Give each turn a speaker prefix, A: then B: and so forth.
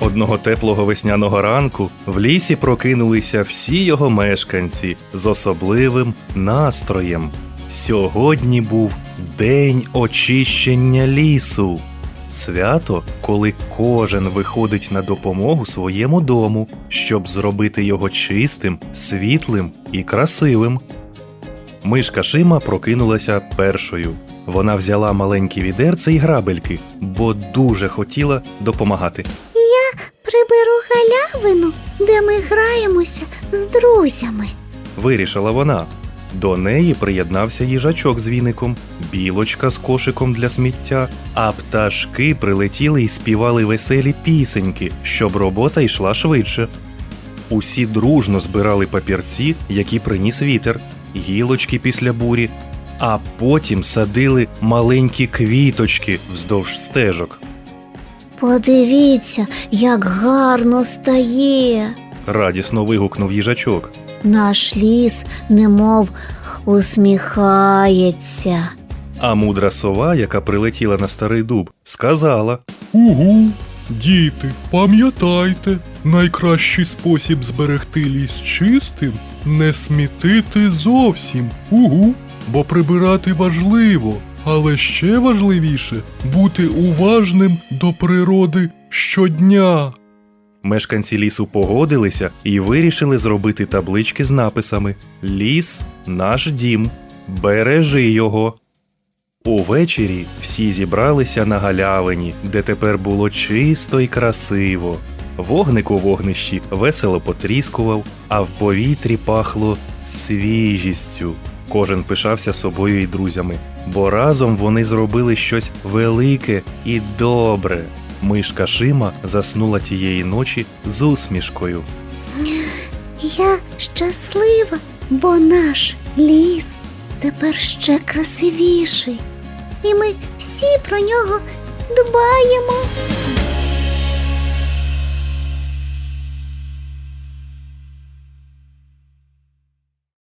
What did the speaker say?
A: Одного теплого весняного ранку в лісі прокинулися всі його мешканці з особливим настроєм. Сьогодні був день очищення лісу. Свято, коли кожен виходить на допомогу своєму дому, щоб зробити його чистим, світлим і красивим. Мишка Шима прокинулася першою. Вона взяла маленькі відерце і грабельки, бо дуже хотіла допомагати.
B: Галявину, де ми граємося з друзями.
A: Вирішила вона. До неї приєднався їжачок з віником, білочка з кошиком для сміття, а пташки прилетіли і співали веселі пісеньки, щоб робота йшла швидше. Усі дружно збирали папірці, які приніс вітер, гілочки після бурі, а потім садили маленькі квіточки вздовж стежок.
B: Подивіться, як гарно стає.
A: Радісно вигукнув їжачок.
B: Наш ліс немов усміхається.
A: А мудра сова, яка прилетіла на старий дуб, сказала:
C: Угу, діти, пам'ятайте, найкращий спосіб зберегти ліс чистим не смітити зовсім. Угу, бо прибирати важливо, але ще важливіше бути уважним до природи щодня.
A: Мешканці лісу погодилися і вирішили зробити таблички з написами Ліс наш дім, бережи його. Увечері всі зібралися на галявині, де тепер було чисто й красиво. Вогник у вогнищі весело потріскував, а в повітрі пахло свіжістю. Кожен пишався собою і друзями, бо разом вони зробили щось велике і добре. Мишка Шима заснула тієї ночі з усмішкою.
B: Я щаслива, бо наш ліс тепер ще красивіший. І ми всі про нього дбаємо.